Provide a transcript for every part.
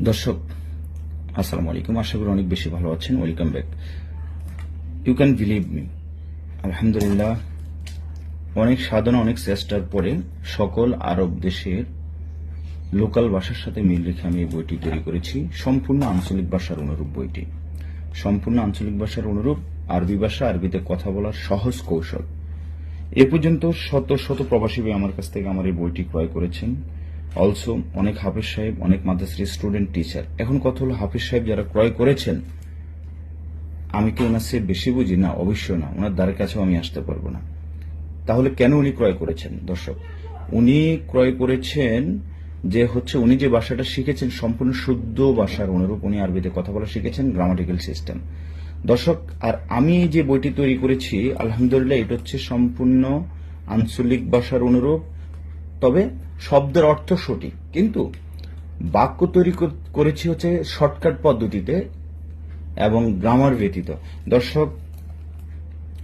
দর্শক, আসসালামু আলাইকুম। আশা করি অনেক বেশি ভালো আছেন। Welcome back you can believe me আলহামদুলিল্লাহ, অনেক সাধনা, অনেক চেষ্টার পরে সকল আরব দেশের লোকাল ভাষার সাথে মিল রেখে আমি এই বইটি তৈরি করেছি। সম্পূর্ণ আঞ্চলিক ভাষার অনুরূপ বইটি। সম্পূর্ণ আঞ্চলিক ভাষার অনুরূপ আরবি ভাষা, আরবিতে কথা বলার সহজ কৌশল। এ পর্যন্ত শত শত প্রবাসী আমার কাছ থেকে আমার এই বইটি ক্রয় করেছেন। অলসো অনেক হাফিজ সাহেব, অনেক মাদ্রাসার স্টুডেন্ট টিচার এখন কথা হলো হাফিজ সাহেব যারা ক্রয় করেছেন, আমি কি ওনার সে বেশি বুঝি? না, অবশ্যই না। ওনার দ্বারের কাছেও আমি আসতে পারব না। তাহলে কেন উনি ক্রয় করেছেন? দর্শক, উনি ক্রয় করেছেন যে হচ্ছে উনি যে ভাষাটা শিখেছেন, সম্পূর্ণ শুদ্ধ ভাষার অনুরূপ উনি আরবিতে কথা বলা শিখেছেন গ্রামাটিক্যাল সিস্টেম দর্শক, আর আমি যে বইটি তৈরি করেছি, আলহামদুলিল্লাহ, এটা হচ্ছে সম্পূর্ণ আঞ্চলিক ভাষার অনুরূপ। তবে শব্দের অর্থ সঠিক। কিন্তু বাক্য তৈরি কর- করেছি হচ্ছে শর্টকাট পদ্ধতিতে এবং গ্রামার ব্যতীত। দর্শক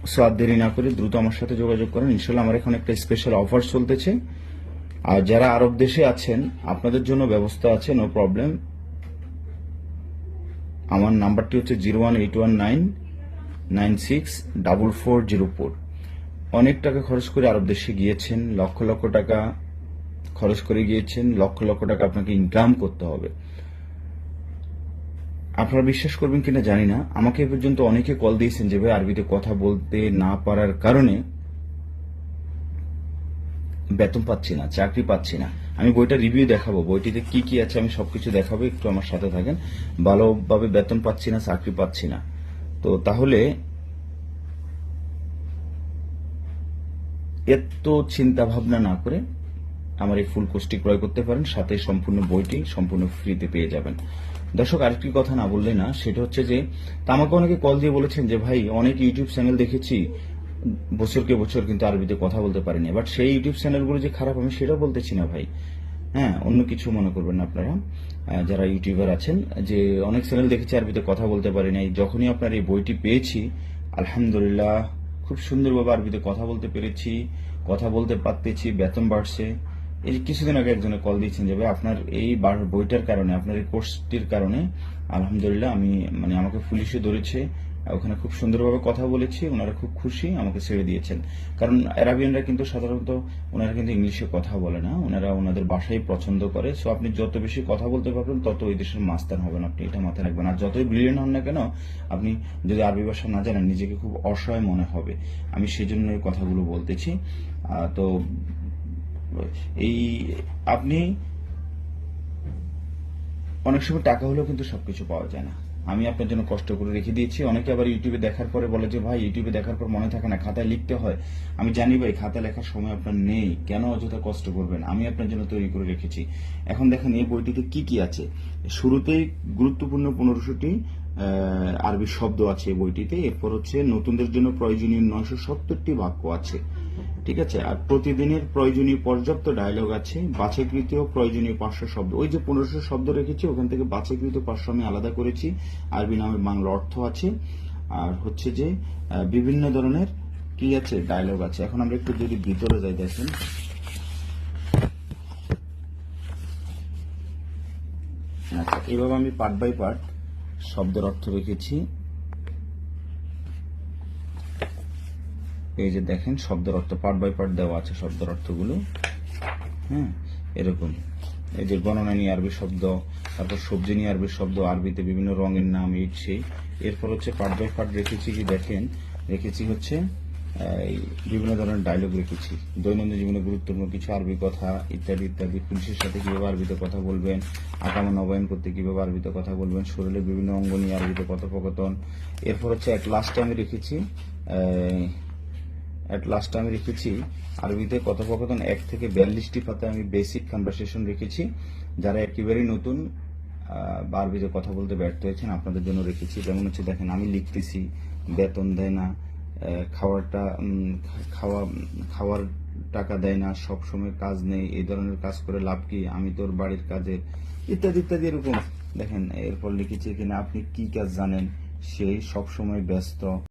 সোয়াদ দেরি না করে দ্রুত আমার সাথে যোগাযোগ করেন। ইনশাল্লাহ আমার এখন একটা স্পেশাল অফার চলতেছে। আর যারা আরব দেশে আছেন, আপনাদের জন্য ব্যবস্থা আছে নো প্রবলেম আমার নাম্বারটি হচ্ছে zero one eight one nine nine six double four zero four অনেক টাকা খরচ করে আরব দেশে গিয়েছেন, লক্ষ লক্ষ টাকা খরচ করে গিয়েছেন, লক্ষ লক্ষ টাকা আপনাকে ইনকাম করতে হবে। আপনারা বিশ্বাস করবেন কিনা জানি না। আমাকে এ পর্যন্ত অনেকে কল দিয়েছেন যে, ভাই, আরবিতে কথা বলতে না পারার কারণে বেতন পাচ্ছি না, চাকরি পাচ্ছি না। আমি বইটা রিভিউ দেখাবো। বইটিতে কি কি আছে আমি সবকিছু দেখাবো, একটু আমার সাথে থাকেন। ভালোভাবে বেতন পাচ্ছি না, চাকরি পাচ্ছি না। তো তাহলে এত চিন্তা ভাবনা না করে আমার এই ফুল কোর্সটি ক্রয় করতে পারেন, সাথে সম্পূর্ণ বইটি সম্পূর্ণ ফ্রিতে পেয়ে যাবেন। দর্শক, আরেকটি কথা না বললে না, সেটা হচ্ছে যে তা আমাকে অনেকে কল দিয়ে বলেছেন যে, ভাই, অনেক ইউটিউব চ্যানেল দেখেছি, বছরকে বছর কিন্তু আরবিতে কথা বলতে পারিনি। বাট সেই ইউটিউব চ্যানেলগুলো যে খারাপ, আমি সেটাও বলতেছি না, ভাই। হ্যাঁ অন্য কিছু মনে করবেন না আপনারা যারা ইউটিউবার আছেন, যে অনেক চ্যানেল দেখেছি, আরবিতে কথা বলতে পারি নাই। যখনই আপনার এই বইটি পেয়েছি, আলহামদুলিল্লাহ, খুব সুন্দরভাবে আরবিতে কথা বলতে পেরেছি, কথা বলতে পারতেছি, বেতন বাড়ছে এই কিছুদিন আগে একজনে কল দিয়েছেন যে, ভাই, আপনার এই বইটার কারণে, আপনার এই কোর্সটির কারণে, আলহামদুলিল্লাহ আমি মানে আমাকে পুলিশে ধরেছে, ওখানে খুব সুন্দরভাবে কথা বলেছি, ওনারা খুব খুশি, আমাকে ছেড়ে দিয়েছেন। কারণ অ্যারাবিয়ানরা কিন্তু সাধারণত, ওনারা কিন্তু ইংলিশে কথা বলে না, ওনারা ওনাদের ভাষাই পছন্দ করে। সো আপনি যত বেশি কথা বলতে পারবেন, তত ওই দেশের মাস্তান হবেন আপনি, এটা মাথায় রাখবেন। আর যতই ব্রিলিয়েন্ট হন না কেন, আপনি যদি আরবি ভাষা না জানেন, নিজেকে খুব অসহায় মনে হবে। আমি সেই জন্য এই কথাগুলো বলতেছি। তো এই, আপনি অনেক সময় টাকা হলেও কিন্তু সবকিছু পাওয়া যায় না। আমি আপনার জন্য কষ্ট করে রেখে দিয়েছি। অনেকে আবার ইউটিউবে দেখার পরে বলে যে, ভাই, ইউটিউবে দেখার পর মনে থাকে না, খাতায় লিখতে হয়। আমি জানি, ভাই, খাতা লেখার সময় আপনার নেই। কেন অযথা কষ্ট করবেন? আমি আপনার জন্য তৈরি করে রেখেছি। এখন দেখেন, এই বইটিতে কি কি আছে? শুরুতেই গুরুত্বপূর্ণ পনেরোশোটি আরবি শব্দ আছে এই বইটিতে। এরপর হচ্ছে, নতুনদের জন্য প্রয়োজনীয় নয়শো সত্তরটি বাক্য আছে। ঠিক আছে? আর প্রতিদিনের প্রয়োজনীয় পর্যাপ্ত ডায়লগ আছে, বাছাইকৃত প্রয়োজনীয় পাঁচশো শব্দ। ওই যে পনেরোশো শব্দ রেখেছি, ওখান থেকে বাছাইকৃত পাঁচশো আমি আলাদা করেছি। আরবি নামের বাংলা অর্থ আছে। আর হচ্ছে যে বিভিন্ন ধরনের কি আছে? ডায়লগ আছে। এখন আমরা একটু যদি ভিতরে যাই, দেখেন। আচ্ছা এইভাবে আমি পার্ট বাই পার্ট শব্দের অর্থ রেখেছি। এই যে দেখেন, শব্দের অর্থ পার্ট বাই পার্ট দেওয়া আছে, শব্দের অর্থগুলো। হ্যাঁ এরকম। এই যে গণনা নিয়ে আরবি শব্দ, তারপর সবজি নিয়ে আরবি শব্দ, আরবিতে বিভিন্ন রঙের নাম, এই, সেই। এরপর হচ্ছে পার্ট বাই পার্ট রেখেছি কি, দেখেন, রেখেছি হচ্ছে বিভিন্ন ধরনের ডায়লগ রেখেছি। দৈনন্দিন জীবনে গুরুত্বপূর্ণ কিছু আরবি কথা, ইত্যাদি ইত্যাদি। পুলিশের সাথে কীভাবে আরবিতে কথা বলবেন আকামা নবায়ন করতে কীভাবে আরবিতে কথা বলবেন, শরীরের বিভিন্ন অঙ্গ নিয়ে আরবিতে কথোপকথন। এরপর হচ্ছে এক লাস্টে আমি রেখেছি অ্যাট লাস্ট আমি রেখেছি। আরবিতে কথোপকথন এক থেকে বিয়াল্লিশটি পাতায় আমি বেসিক কনভারসেশন রেখেছি। যারা একেবারেই নতুন আরবিতে কথা বলতে ব্যর্থ হয়েছেন, আপনাদের জন্য রেখেছি। যেমন হচ্ছে, দেখেন, আমি লিখতেছি, বেতন দেয় না খাওয়ারটা খাওয়া, খাওয়ার টাকা দেয় না, সব সময় কাজ নেই, এই ধরনের কাজ করে লাভ কি? আমি তোর বাড়ির কাজের ইত্যাদি ইত্যাদি এরকম। দেখেন, এরপর লিখেছি কিনা আপনি কি কাজ জানেন? সেই সব সময় ব্যস্ত।